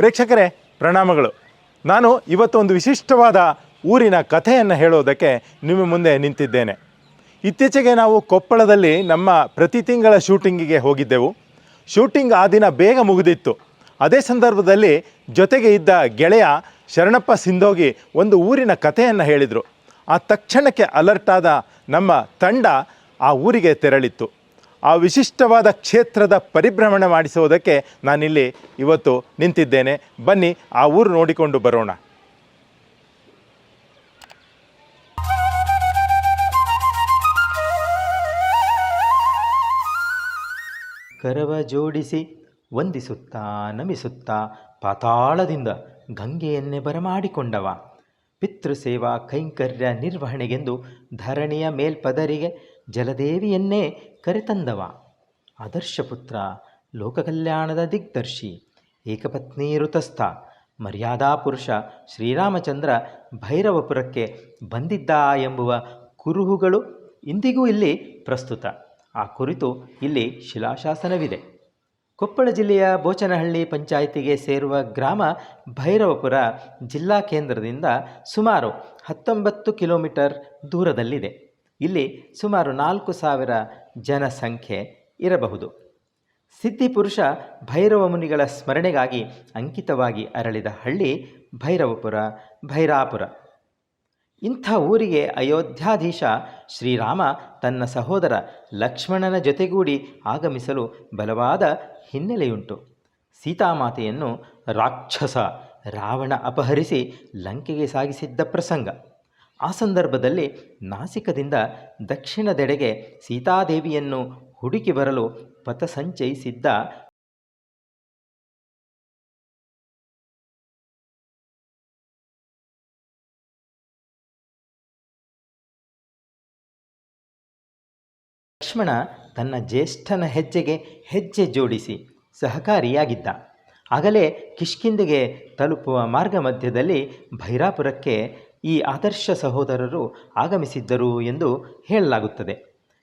ಪ್ರೇಕ್ಷಕರೇ, ಪ್ರಣಾಮಗಳು. ನಾನು ಇವತ್ತು ಒಂದು ವಿಶಿಷ್ಟವಾದ ಊರಿನ ಕಥೆಯನ್ನು ಹೇಳೋದಕ್ಕೆ ನಿಮ್ಮ ಮುಂದೆ ನಿಂತಿದ್ದೇನೆ. ಇತ್ತೀಚೆಗೆ ನಾವು ಕೊಪ್ಪಳದಲ್ಲಿ ನಮ್ಮ ಪ್ರತಿ ತಿಂಗಳ ಶೂಟಿಂಗಿಗೆ ಹೋಗಿದ್ದೆವು. ಶೂಟಿಂಗ್ ಆ ದಿನ ಬೇಗ ಮುಗಿದಿತ್ತು. ಅದೇ ಸಂದರ್ಭದಲ್ಲಿ ಜೊತೆಗೆ ಇದ್ದ ಗೆಳೆಯ ಶರಣಪ್ಪ ಸಿಂಧೋಗಿ ಒಂದು ಊರಿನ ಕಥೆಯನ್ನು ಹೇಳಿದರು. ಆ ತಕ್ಷಣಕ್ಕೆ ಅಲರ್ಟ್ ಆದ ನಮ್ಮ ತಂಡ ಆ ಊರಿಗೆ ತೆರಳಿತ್ತು. ಆ ವಿಶಿಷ್ಟವಾದ ಕ್ಷೇತ್ರದ ಪರಿಭ್ರಮಣೆ ಮಾಡಿಸುವುದಕ್ಕೆ ನಾನಿಲ್ಲಿ ಇವತ್ತು ನಿಂತಿದ್ದೇನೆ. ಬನ್ನಿ, ಆ ಊರು ನೋಡಿಕೊಂಡು ಬರೋಣ. ಕರವ ಜೋಡಿಸಿ ವಂದಿಸುತ್ತಾ ನಮಿಸುತ್ತಾ ಪಾತಾಳದಿಂದ ಗಂಗೆಯನ್ನೇ ಬರಮಾಡಿಕೊಂಡವ. ಪಿತೃಸೇವಾ ಕೈಂಕರ್ಯ ನಿರ್ವಹಣೆಗೆಂದು ಧರಣಿಯ ಮೇಲ್ಪದರಿಗೆ ಜಲದೇವಿಯನ್ನೇ ಕರೆತಂದವ. ಆದರ್ಶಪುತ್ರ ಲೋಕಕಲ್ಯಾಣದ ದಿಗ್ದರ್ಶಿ, ಏಕಪತ್ನಿ ಋತಸ್ಥ, ಮರ್ಯಾದಾ ಪುರುಷ ಶ್ರೀರಾಮಚಂದ್ರ ಭೈರವಪುರಕ್ಕೆ ಬಂದಿದ್ದ ಎಂಬುವ ಕುರುಹುಗಳು ಇಂದಿಗೂ ಇಲ್ಲಿ ಪ್ರಸ್ತುತ. ಆ ಕುರಿತು ಇಲ್ಲಿ ಶಿಲಾಶಾಸನವಿದೆ. ಕೊಪ್ಪಳ ಜಿಲ್ಲೆಯ ಬೋಚನಹಳ್ಳಿ ಪಂಚಾಯಿತಿಗೆ ಸೇರುವ ಗ್ರಾಮ ಭೈರವಪುರ ಜಿಲ್ಲಾ ಕೇಂದ್ರದಿಂದ ಸುಮಾರು ಹತ್ತೊಂಬತ್ತು ಕಿಲೋಮೀಟರ್ ದೂರದಲ್ಲಿದೆ. ಇಲ್ಲಿ ಸುಮಾರು ನಾಲ್ಕು ಸಾವಿರ ಜನಸಂಖ್ಯೆ ಇರಬಹುದು. ಸಿದ್ಧಿಪುರುಷ ಭೈರವ ಮುನಿಗಳ ಸ್ಮರಣೆಗಾಗಿ ಅಂಕಿತವಾಗಿ ಅರಳಿದ ಹಳ್ಳಿ ಭೈರವಪುರ, ಭೈರಾಪುರ. ಇಂಥ ಊರಿಗೆ ಅಯೋಧ್ಯಾಧೀಶ ಶ್ರೀರಾಮ ತನ್ನ ಸಹೋದರ ಲಕ್ಷ್ಮಣನ ಜೊತೆಗೂಡಿ ಆಗಮಿಸಲು ಬಲವಾದ ಹಿನ್ನೆಲೆಯುಂಟು. ಸೀತಾಮಾತೆಯನ್ನು ರಾಕ್ಷಸ ರಾವಣ ಅಪಹರಿಸಿ ಲಂಕೆಗೆ ಸಾಗಿಸಿದ್ದ ಪ್ರಸಂಗ. ಆ ಸಂದರ್ಭದಲ್ಲಿ ನಾಸಿಕದಿಂದ ದಕ್ಷಿಣದೆಡೆಗೆ ಸೀತಾದೇವಿಯನ್ನು ಹುಡುಕಿ ಬರಲು ಪಥಸಂಚಯಿಸಿದ್ದ ಲಕ್ಷ್ಮಣ ತನ್ನ ಜ್ಯೇಷ್ಠನ ಹೆಜ್ಜೆಗೆ ಹೆಜ್ಜೆ ಜೋಡಿಸಿ ಸಹಕಾರಿಯಾಗಿದ್ದ. ಆಗಲೇ ಕಿಷ್ಕಿಂದೆಗೆ ತಲುಪುವ ಮಾರ್ಗ ಮಧ್ಯದಲ್ಲಿ ಭೈರಾಪುರಕ್ಕೆ ಈ ಆದರ್ಶ ಸಹೋದರರು ಆಗಮಿಸಿದ್ದರು ಎಂದು ಹೇಳಲಾಗುತ್ತದೆ.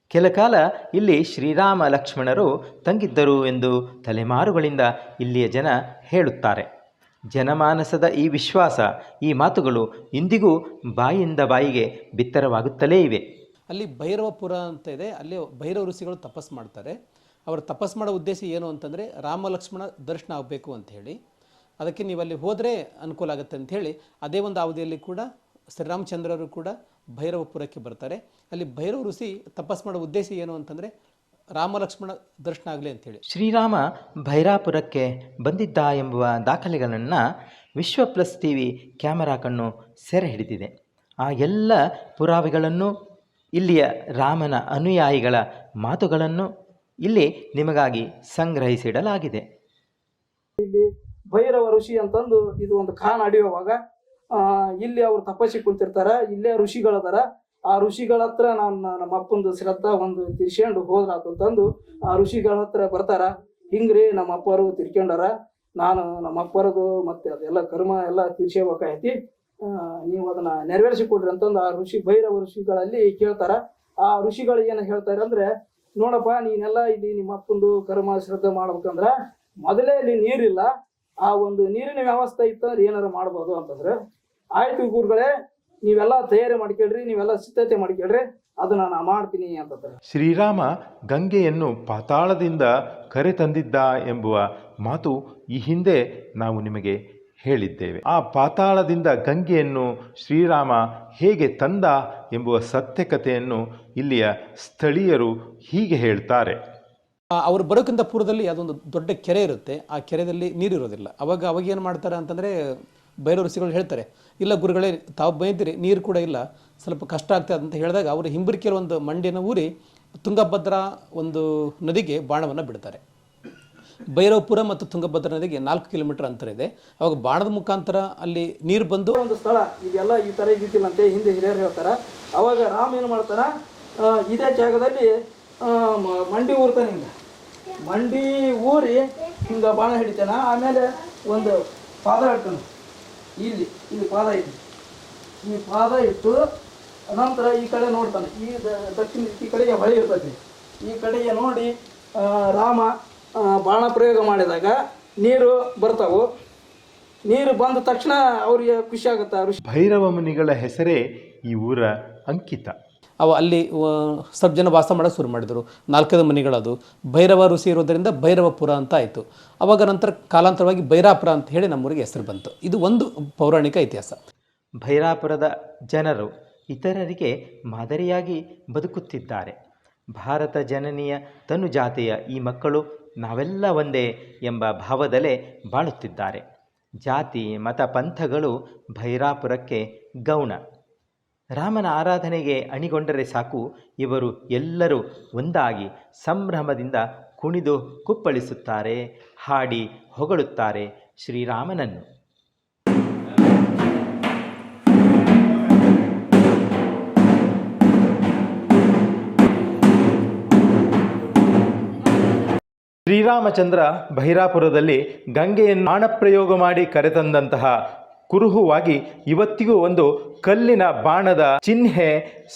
ಕೆಲಕಾಲ ಇಲ್ಲಿ ಶ್ರೀರಾಮ ಲಕ್ಷ್ಮಣರು ತಂಗಿದ್ದರು ಎಂದು ತಲೆಮಾರುಗಳಿಂದ ಇಲ್ಲಿಯ ಜನ ಹೇಳುತ್ತಾರೆ. ಜನಮಾನಸದ ಈ ವಿಶ್ವಾಸ, ಈ ಮಾತುಗಳು ಇಂದಿಗೂ ಬಾಯಿಂದ ಬಾಯಿಗೆ ಬಿತ್ತರವಾಗುತ್ತಲೇ ಇವೆ. ಅಲ್ಲಿ ಭೈರವಪುರ ಅಂತ ಇದೆ. ಅಲ್ಲಿ ಭೈರವ ಋಷಿಗಳು ತಪಸ್ ಮಾಡ್ತಾರೆ. ಅವರು ತಪಸ್ ಮಾಡೋ ಉದ್ದೇಶ ಏನು ಅಂತಂದರೆ ರಾಮ ಲಕ್ಷ್ಮಣ ದರ್ಶನ ಆಗಬೇಕು ಅಂತ ಹೇಳಿ. ಅದಕ್ಕೆ ನೀವು ಅಲ್ಲಿ ಹೋದರೆ ಅನುಕೂಲ ಆಗುತ್ತೆ ಅಂತ ಹೇಳಿ. ಅದೇ ಒಂದು ಅವಧಿಯಲ್ಲಿ ಕೂಡ ಶ್ರೀರಾಮಚಂದ್ರರು ಕೂಡ ಭೈರವಪುರಕ್ಕೆ ಬರ್ತಾರೆ. ಅಲ್ಲಿ ಭೈರವ ಋಷಿ ತಪಸ್ ಮಾಡೋ ಉದ್ದೇಶ ಏನು ಅಂತಂದರೆ ರಾಮ ಲಕ್ಷ್ಮಣ ದರ್ಶನ ಆಗಲಿ ಅಂತೇಳಿ ಶ್ರೀರಾಮ ಭೈರಾಪುರಕ್ಕೆ ಬಂದಿದ್ದ ಎಂಬುವ ದಾಖಲೆಗಳನ್ನು ವಿಶ್ವ ಪ್ಲಸ್ ಟಿ ವಿ ಕ್ಯಾಮರಾ ಕಣ್ಣು ಸೆರೆ ಹಿಡಿದಿದೆ. ಆ ಎಲ್ಲ ಪುರಾವೆಗಳನ್ನು ಇಲ್ಲಿಯ ರಾಮನ ಅನುಯಾಯಿಗಳ ಮಾತುಗಳನ್ನು ಇಲ್ಲಿ ನಿಮಗಾಗಿ ಸಂಗ್ರಹಿಸಿಡಲಾಗಿದೆ. ಇಲ್ಲಿ ಭೈರವ ಋಷಿ ಅಂತಂದು ಇದು ಒಂದು ಖಾನ್ ಅಡಿಯುವಾಗ ಇಲ್ಲಿ ಅವರು ತಪಸ್ಸಿ ಕುಂತಿರ್ತಾರ, ಇಲ್ಲೇ ಋಷಿಗಳದಾರ ಆ ಋಷಿಗಳ ಹತ್ರ ನಾನು ನಮ್ಮ ಅಪ್ಪಂದು ಶ್ರದ್ಧಾ ಒಂದು ತಿರ್ಸ್ಕೊಂಡು ಹೋದ್ರಾತು ಅಂತಂದು ಆ ಋಷಿಗಳ ಹತ್ರ ಬರ್ತಾರ. ಹಿಂಗ್ರಿ ನಮ್ಮ ಅಪ್ಪರು ತಿರ್ಕೊಂಡಾರ ನಾನು ನಮ್ಮ ಅಪ್ಪರದು ಮತ್ತೆ ಅದೆಲ್ಲ ಕರ್ಮ ಎಲ್ಲ ತೀರ್ಸ್ಕೋಬೇಕಾಯ್ತಿ. ಆ ನೀವು ಅದನ್ನ ನೆರವೇರಿಸಿ ಕೊಡ್ರಿ ಅಂತಂದು ಆ ಋಷಿ ಭೈರವ ಋಷಿಗಳಲ್ಲಿ ಕೇಳ್ತಾರ. ಆ ಋಷಿಗಳು ಏನ ಹೇಳ್ತಾರೆ ಅಂದ್ರೆ, ನೋಡಪ್ಪ, ನೀನೆಲ್ಲ ಇಲ್ಲಿ ನಿಮ್ಮ ಅಪ್ಪಂದು ಕರ್ಮ ಶ್ರದ್ಧೆ ಮಾಡ್ಬೇಕಂದ್ರ ಮೊದಲೇ ಇಲ್ಲಿ ನೀರಿಲ್ಲ. ಆ ಒಂದು ನೀರಿನ ವ್ಯವಸ್ಥೆ ಇತ್ತಂದ್ರೆ ಏನಾರು ಮಾಡ್ಬೋದು ಅಂತಂದ್ರೆ, ಆಯ್ತು ಗುರುಗಳೇ, ನೀವೆಲ್ಲ ತಯಾರಿ ಮಾಡ್ಕೇಳ್ರಿ, ನೀವೆಲ್ಲ ಸಿದ್ಧತೆ ಮಾಡ್ಕೇಳ್ರಿ, ಅದನ್ನ ನಾ ಮಾಡ್ತೀನಿ ಅಂತಂದ್ರೆ ಶ್ರೀರಾಮ ಗಂಗೆಯನ್ನು ಪಾತಾಳದಿಂದ ಕರೆ ಕರೆತಂದಿದ್ದ ಎಂಬುವ ಮಾತು ಈ ಹಿಂದೆ ನಾವು ನಿಮಗೆ ಹೇಳಿದ್ದೇವೆ. ಆ ಪಾತಾಳದಿಂದ ಗಂಗೆಯನ್ನು ಶ್ರೀರಾಮ ಹೇಗೆ ತಂದ ಎಂಬುವ ಸತ್ಯಕತೆಯನ್ನು ಇಲ್ಲಿಯ ಸ್ಥಳೀಯರು ಹೀಗೆ ಹೇಳ್ತಾರೆ. ಅವರು ಬರೋಕ್ಕಿಂತ ಪೂರ್ವದಲ್ಲಿ ಅದೊಂದು ದೊಡ್ಡ ಕೆರೆ ಇರುತ್ತೆ. ಆ ಕೆರೆಯಲ್ಲಿ ನೀರಿರೋದಿಲ್ಲ. ಅವಾಗ ಅವಾಗ ಏನು ಮಾಡ್ತಾರೆ ಅಂತಂದರೆ ಭೈರವ ಋಷಿಗಳು ಹೇಳ್ತಾರೆ, ಇಲ್ಲ ಗುರುಗಳೇ, ತಾವು ಬೈದಿರಿ, ನೀರು ಕೂಡ ಇಲ್ಲ. ಸ್ವಲ್ಪ ಕಷ್ಟ ಆಗ್ತದೆ ಅಂತ ಹೇಳಿದಾಗ ಅವರು ಹಿಂಬರಿಕೆಯಲ್ಲಿ ಒಂದು ಮಂಡಿನ ಊರಿ ತುಂಗಭದ್ರಾ ಒಂದು ನದಿಗೆ ಬಾಣವನ್ನು ಬಿಡ್ತಾರೆ. ಭೈರವಪುರ ಮತ್ತು ತುಂಗಭದ್ರ ನದಿಗೆ ನಾಲ್ಕು ಕಿಲೋಮೀಟರ್ ಅಂತರ ಇದೆ. ಅವಾಗ ಬಾಣದ ಮುಖಾಂತರ ಅಲ್ಲಿ ನೀರು ಬಂದು ಒಂದು ಸ್ಥಳ, ಇದೆಲ್ಲ ಈ ತರ ಇದ್ದಿದ್ದಿಲ್ಲಂತೆ ಹಿಂದೆ ಹಿರಿಯರು ಹೇಳ್ತಾರ. ಅವಾಗ ರಾಮ ಏನು ಮಾಡ್ತಾನ? ಇದೇ ಜಾಗದಲ್ಲಿ ಮಂಡಿ ಊರ್ತಾನೆ ಹಿಂಗ. ಮಂಡಿ ಊರಿ ಹಿಂಗ ಬಾಣ ಹಿಡಿತಾನ, ಆಮೇಲೆ ಒಂದು ಪಾದ ಇಡ್ತಾನೆ. ಇಲ್ಲಿ ಇಲ್ಲಿ ಪಾದ ಇಲ್ಲಿ ಈ ಪಾದ ಇಟ್ಟು ನಂತರ ಈ ಕಡೆ ನೋಡ್ತಾನೆ. ಈ ದಕ್ಷಿಣ, ಈ ಕಡೆಗೆ ಹೊಳೆ ಇರ್ತೈತಿ ಈ ಕಡೆಗೆ ನೋಡಿ ರಾಮ ಬಾಣ ಪ್ರಯೋಗ ಮಾಡಿದಾಗ ನೀರು ಬರ್ತಾವು. ನೀರು ಬಂದ ತಕ್ಷಣ ಅವರಿಗೆ ಖುಷಿ ಆಗುತ್ತೆ? ಋಷಿ ಭೈರವ ಮುನಿಗಳ ಹೆಸರೇ ಈ ಊರ ಅಂಕಿತ. ಅವ ಅಲ್ಲಿ ಸ್ವಲ್ಪ ಜನ ವಾಸ ಮಾಡೋಕೆ ಶುರು ಮಾಡಿದರು. ನಾಲ್ಕೈದು ಮನೆಗಳದು. ಭೈರವ ಋಷಿ ಇರೋದರಿಂದ ಭೈರವಪುರ ಅಂತ ಆಯಿತು. ಅವಾಗ ನಂತರ ಕಾಲಾಂತರವಾಗಿ ಭೈರಾಪುರ ಅಂತ ಹೇಳಿ ನಮ್ಮೂರಿಗೆ ಹೆಸರು ಬಂತು. ಇದು ಒಂದು ಪೌರಾಣಿಕ ಇತಿಹಾಸ. ಭೈರಾಪುರದ ಜನರು ಇತರರಿಗೆ ಮಾದರಿಯಾಗಿ ಬದುಕುತ್ತಿದ್ದಾರೆ. ಭಾರತ ಜನನಿಯ ತನುಜಾತೆಯ ಈ ಮಕ್ಕಳು ನಾವೆಲ್ಲ ಒಂದೇ ಎಂಬ ಭಾವದಲ್ಲೇ ಬಾಳುತ್ತಿದ್ದಾರೆ. ಜಾತಿ, ಮತ, ಪಂಥಗಳು ಭೈರಾಪುರಕ್ಕೆ ಗೌಣ. ರಾಮನ ಆರಾಧನೆಗೆ ಅಣಿಗೊಂಡರೆ ಸಾಕು, ಇವರು ಎಲ್ಲರೂ ಒಂದಾಗಿ ಸಂಭ್ರಮದಿಂದ ಕುಣಿದು ಕುಪ್ಪಳಿಸುತ್ತಾರೆ, ಹಾಡಿ ಹೊಗಳುತ್ತಾರೆ ಶ್ರೀರಾಮನನ್ನು. ಶ್ರೀರಾಮಚಂದ್ರ ಭೈರಾಪುರದಲ್ಲಿ ಗಂಗೆಯನ್ನು ಬಾಣಪ್ರಯೋಗ ಮಾಡಿ ಕರೆತಂದಂತಹ ಕುರುಹುವಾಗಿ ಇವತ್ತಿಗೂ ಒಂದು ಕಲ್ಲಿನ ಬಾಣದ ಚಿಹ್ನೆ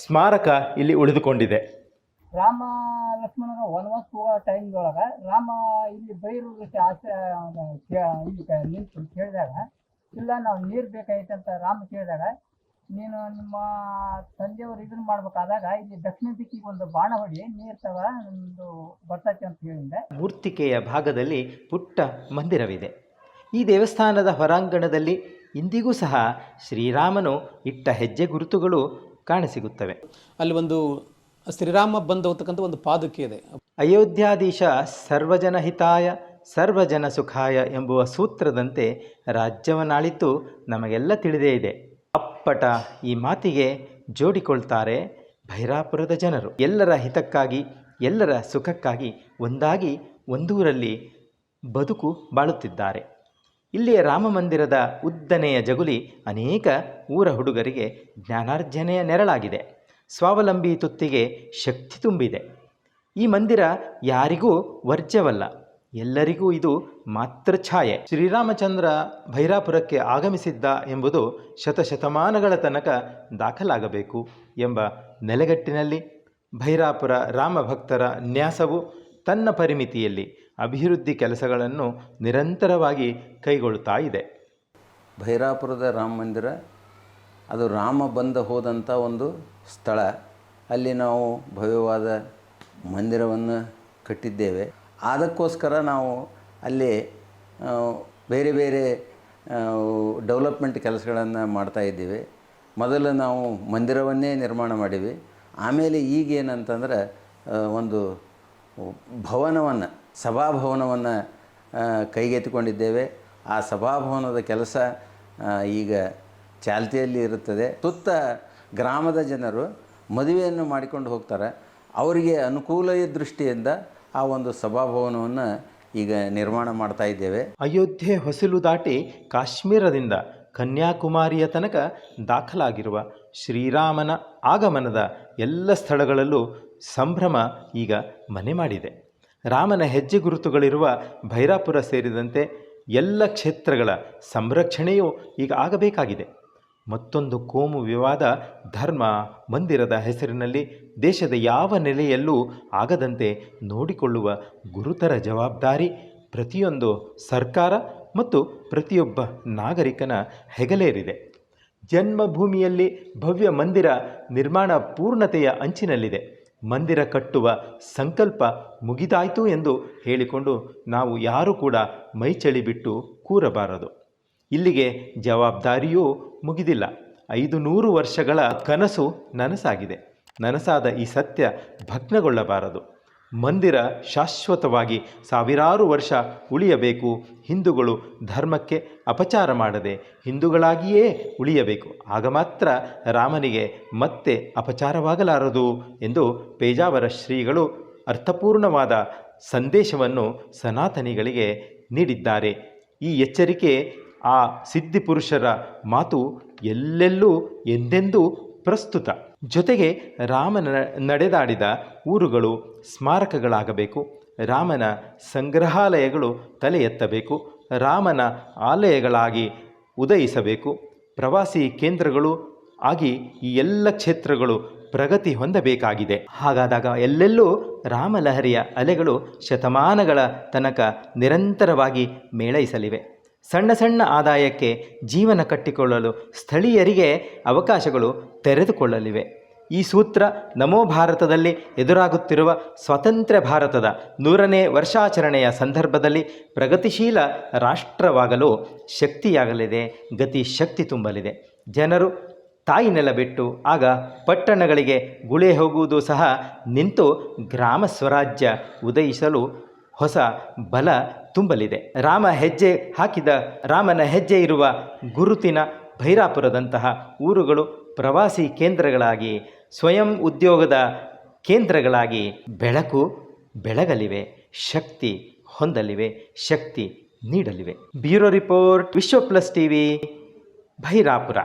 ಸ್ಮಾರಕ ಇಲ್ಲಿ ಉಳಿದುಕೊಂಡಿದೆ ರಾಮ ಲಕ್ಷ್ಮಣನ ವನವಾಸ ಹೋಗೋ ಒಳಗ ರಾಮ ಇಲ್ಲಿ ಬೈರು ಆಸೆ ಇಲ್ಲಿ ಕೇಳಿದಾಗ ಇಲ್ಲ ನಾವು ನೀರು ಅಂತ ರಾಮ ಕೇಳಿದಾಗ ನೀನು ನಿಮ್ಮ ತಂದೆಯವರು ಇದನ್ನ ಮಾಡ್ಬೇಕಾದಾಗ ಇಲ್ಲಿ ದಕ್ಷಿಣ ದಿಕ್ಕಿಗೆ ಒಂದು ಬಾಣ ಹೊಡಿ ನೀರು ತವ ನಿಮ್ಮದು ಬರ್ತೈತೆ ಅಂತ ಹೇಳಿದೆ ಮೂರ್ತಿಕೆಯ ಭಾಗದಲ್ಲಿ ಪುಟ್ಟ ಮಂದಿರವಿದೆ. ಈ ದೇವಸ್ಥಾನದ ಹೊರಾಂಗಣದಲ್ಲಿ ಇಂದಿಗೂ ಸಹ ಶ್ರೀರಾಮನು ಇಟ್ಟ ಹೆಜ್ಜೆ ಗುರುತುಗಳು ಕಾಣಸಿಗುತ್ತವೆ. ಅಲ್ಲಿ ಒಂದು ಶ್ರೀರಾಮ ಬಂದು ಹೋಗ್ತಕ್ಕಂಥ ಒಂದು ಪಾದುಕೆ ಇದೆ. ಅಯೋಧ್ಯಾಧೀಶ ಸರ್ವಜನ ಹಿತಾಯ ಸರ್ವಜನ ಸುಖಾಯ ಎಂಬುವ ಸೂತ್ರದಂತೆ ರಾಜ್ಯವನ್ನಾಳಿತು ನಮಗೆಲ್ಲ ತಿಳಿದೇ ಇದೆ. ಅಪ್ಪಟ ಈ ಮಾತಿಗೆ ಜೋಡಿಕೊಳ್ತಾರೆ ಭೈರಾಪುರದ ಜನರು. ಎಲ್ಲರ ಹಿತಕ್ಕಾಗಿ, ಎಲ್ಲರ ಸುಖಕ್ಕಾಗಿ ಒಂದಾಗಿ ಒಂದೂರಲ್ಲಿ ಬದುಕು ಬಾಳುತ್ತಿದ್ದಾರೆ. ಇಲ್ಲಿಯ ರಾಮ ಮಂದಿರದ ಉದ್ದನೆಯ ಜಗುಲಿ ಅನೇಕ ಊರ ಹುಡುಗರಿಗೆ ಜ್ಞಾನಾರ್ಜನೆಯ ನೆರಳಾಗಿದೆ. ಸ್ವಾವಲಂಬಿ ತುತ್ತಿಗೆ ಶಕ್ತಿ ತುಂಬಿದೆ. ಈ ಮಂದಿರ ಯಾರಿಗೂ ವರ್ಜ್ಯವಲ್ಲ. ಎಲ್ಲರಿಗೂ ಇದು ಮಾತ್ರ ಛಾಯೆ. ಶ್ರೀರಾಮಚಂದ್ರ ಭೈರಾಪುರಕ್ಕೆ ಆಗಮಿಸಿದ್ದ ಎಂಬುದು ಶತಶತಮಾನಗಳ ತನಕ ದಾಖಲಾಗಬೇಕು ಎಂಬ ನೆಲೆಗಟ್ಟಿನಲ್ಲಿ ಭೈರಾಪುರ ರಾಮಭಕ್ತರ ನ್ಯಾಸವು ತನ್ನ ಪರಿಮಿತಿಯಲ್ಲಿ ಅಭಿವೃದ್ಧಿ ಕೆಲಸಗಳನ್ನು ನಿರಂತರವಾಗಿ ಕೈಗೊಳ್ಳುತ್ತಾ ಇದೆ. ಭೈರಾಪುರದ ರಾಮ ಮಂದಿರ, ಅದು ರಾಮ ಬಂದ ಹೋದಂಥ ಒಂದು ಸ್ಥಳ. ಅಲ್ಲಿ ನಾವು ಭವ್ಯವಾದ ಮಂದಿರವನ್ನು ಕಟ್ಟಿದ್ದೇವೆ. ಅದಕ್ಕೋಸ್ಕರ ನಾವು ಅಲ್ಲಿ ಬೇರೆ ಬೇರೆ ಡೆವಲಪ್ಮೆಂಟ್ ಕೆಲಸಗಳನ್ನು ಮಾಡ್ತಾ ಇದ್ದೀವಿ. ಮೊದಲು ನಾವು ಮಂದಿರವನ್ನೇ ನಿರ್ಮಾಣ ಮಾಡೀವಿ ಆಮೇಲೆ ಈಗೇನಂತಂದ್ರೆ ಒಂದು ಭವನವನ್ನು, ಸಭಾಭವನವನ್ನು ಕೈಗೆತ್ತಿಕೊಂಡಿದ್ದೇವೆ. ಆ ಸಭಾಭವನದ ಕೆಲಸ ಈಗ ಚಾಲ್ತಿಯಲ್ಲಿ ಇರುತ್ತದೆ. ಸುತ್ತ ಗ್ರಾಮದ ಜನರು ಮದುವೆಯನ್ನು ಮಾಡಿಕೊಂಡು ಹೋಗ್ತಾರೆ. ಅವರಿಗೆ ಅನುಕೂಲ ದೃಷ್ಟಿಯಿಂದ ಆ ಒಂದು ಸಭಾಭವನವನ್ನು ಈಗ ನಿರ್ಮಾಣ ಮಾಡ್ತಾ ಇದ್ದೇವೆ. ಅಯೋಧ್ಯೆ ಹೊಸಲು ದಾಟಿ ಕಾಶ್ಮೀರದಿಂದ ಕನ್ಯಾಕುಮಾರಿಯ ತನಕ ದಾಖಲಾಗಿರುವ ಶ್ರೀರಾಮನ ಆಗಮನದ ಎಲ್ಲ ಸ್ಥಳಗಳಲ್ಲೂ ಸಂಭ್ರಮ ಈಗ ಮನೆ ಮಾಡಿದೆ. ರಾಮನ ಹೆಜ್ಜೆ ಗುರುತುಗಳಿರುವ ಭೈರಾಪುರ ಸೇರಿದಂತೆ ಎಲ್ಲ ಕ್ಷೇತ್ರಗಳ ಸಂರಕ್ಷಣೆಯೂ ಈಗ ಆಗಬೇಕಾಗಿದೆ. ಮತ್ತೊಂದು ಕೋಮು ವಿವಾದ ಧರ್ಮ ಮಂದಿರದ ಹೆಸರಿನಲ್ಲಿ ದೇಶದ ಯಾವ ನೆಲೆಯಲ್ಲೂ ಆಗದಂತೆ ನೋಡಿಕೊಳ್ಳುವ ಗುರುತರ ಜವಾಬ್ದಾರಿ ಪ್ರತಿಯೊಂದು ಸರ್ಕಾರ ಮತ್ತು ಪ್ರತಿಯೊಬ್ಬ ನಾಗರಿಕನ ಹೆಗಲೇರಿದೆ. ಜನ್ಮಭೂಮಿಯಲ್ಲಿ ಭವ್ಯ ಮಂದಿರ ನಿರ್ಮಾಣ ಪೂರ್ಣತೆಯ ಅಂಚಿನಲ್ಲಿದೆ. ಮಂದಿರ ಕಟ್ಟುವ ಸಂಕಲ್ಪ ಮುಗಿದಾಯಿತು ಎಂದು ಹೇಳಿಕೊಂಡು ನಾವು ಯಾರೂ ಕೂಡ ಮೈಚಳಿ ಬಿಟ್ಟು ಕೂರಬಾರದು. ಇಲ್ಲಿಗೆ ಜವಾಬ್ದಾರಿಯೂ ಮುಗಿದಿಲ್ಲ. ಐದು ನೂರು ವರ್ಷಗಳ ಕನಸು ನನಸಾಗಿದೆ. ನನಸಾದ ಈ ಸತ್ಯ ಭಗ್ನಗೊಳ್ಳಬಾರದು. ಮಂದಿರ ಶಾಶ್ವತವಾಗಿ ಸಾವಿರಾರು ವರ್ಷ ಉಳಿಯಬೇಕು. ಹಿಂದೂಗಳು ಧರ್ಮಕ್ಕೆ ಅಪಚಾರ ಮಾಡದೆ ಹಿಂದೂಗಳಾಗಿಯೇ ಉಳಿಯಬೇಕು. ಆಗ ಮಾತ್ರ ರಾಮನಿಗೆ ಮತ್ತೆ ಅಪಚಾರವಾಗಲಾರದು ಎಂದು ಪೇಜಾವರ ಶ್ರೀಗಳು ಅರ್ಥಪೂರ್ಣವಾದ ಸಂದೇಶವನ್ನು ಸನಾತನಿಗಳಿಗೆ ನೀಡಿದ್ದಾರೆ. ಈ ಎಚ್ಚರಿಕೆ ಆ ಸಿದ್ಧಿಪುರುಷರ ಮಾತು ಎಲ್ಲೆಲ್ಲೂ ಎಂದೆಂದೂ ಪ್ರಸ್ತುತ. ಜೊತೆಗೆ ರಾಮನ ನಡೆದಾಡಿದ ಊರುಗಳು ಸ್ಮಾರಕಗಳಾಗಬೇಕು. ರಾಮನ ಸಂಗ್ರಹಾಲಯಗಳು ತಲೆ ಎತ್ತಬೇಕು. ರಾಮನ ಆಲಯಗಳಾಗಿ ಉದಯಿಸಬೇಕು. ಪ್ರವಾಸಿ ಕೇಂದ್ರಗಳು ಆಗಿ ಈ ಎಲ್ಲ ಕ್ಷೇತ್ರಗಳು ಪ್ರಗತಿ ಹೊಂದಬೇಕಾಗಿದೆ. ಹಾಗಾದಾಗ ಎಲ್ಲೆಲ್ಲೂ ರಾಮಲಹರಿಯ ಅಲೆಗಳು ಶತಮಾನಗಳ ತನಕ ನಿರಂತರವಾಗಿ ಮೇಳೈಸಲಿವೆ. ಸಣ್ಣ ಸಣ್ಣ ಆದಾಯಕ್ಕೆ ಜೀವನ ಕಟ್ಟಿಕೊಳ್ಳಲು ಸ್ಥಳೀಯರಿಗೆ ಅವಕಾಶಗಳು ತೆರೆದುಕೊಳ್ಳಲಿವೆ. ಈ ಸೂತ್ರ ನಮೋ ಭಾರತದಲ್ಲಿ ಎದುರಾಗುತ್ತಿರುವ ಸ್ವತಂತ್ರ ಭಾರತದ ನೂರನೇ ವರ್ಷಾಚರಣೆಯ ಸಂದರ್ಭದಲ್ಲಿ ಪ್ರಗತಿಶೀಲ ರಾಷ್ಟ್ರವಾಗಲು ಶಕ್ತಿಯಾಗಲಿದೆ, ಗತಿ ಶಕ್ತಿ ತುಂಬಲಿದೆ. ಜನರು ತಾಯಿ ನೆಲ ಬಿಟ್ಟು ಆಗ ಪಟ್ಟಣಗಳಿಗೆ ಗುಳೆ ಹೋಗುವುದು ಸಹ ನಿಂತು ಗ್ರಾಮ ಸ್ವರಾಜ್ಯ ಉದಯಿಸಲು ಹೊಸ ಬಲ ತುಂಬಲಿದೆ. ರಾಮ ಹೆಜ್ಜೆ ಹಾಕಿದ, ರಾಮನ ಹೆಜ್ಜೆ ಇರುವ ಗುರುತಿನ ಭೈರಾಪುರದಂತಹ ಊರುಗಳು ಪ್ರವಾಸಿ ಕೇಂದ್ರಗಳಾಗಿ, ಸ್ವಯಂ ಉದ್ಯೋಗದ ಕೇಂದ್ರಗಳಾಗಿ ಬೆಳಕು ಬೆಳಗಲಿವೆ, ಶಕ್ತಿ ಹೊಂದಲಿವೆ, ಶಕ್ತಿ ನೀಡಲಿವೆ. Bureau report Vishwa plus TV, Bhairapura.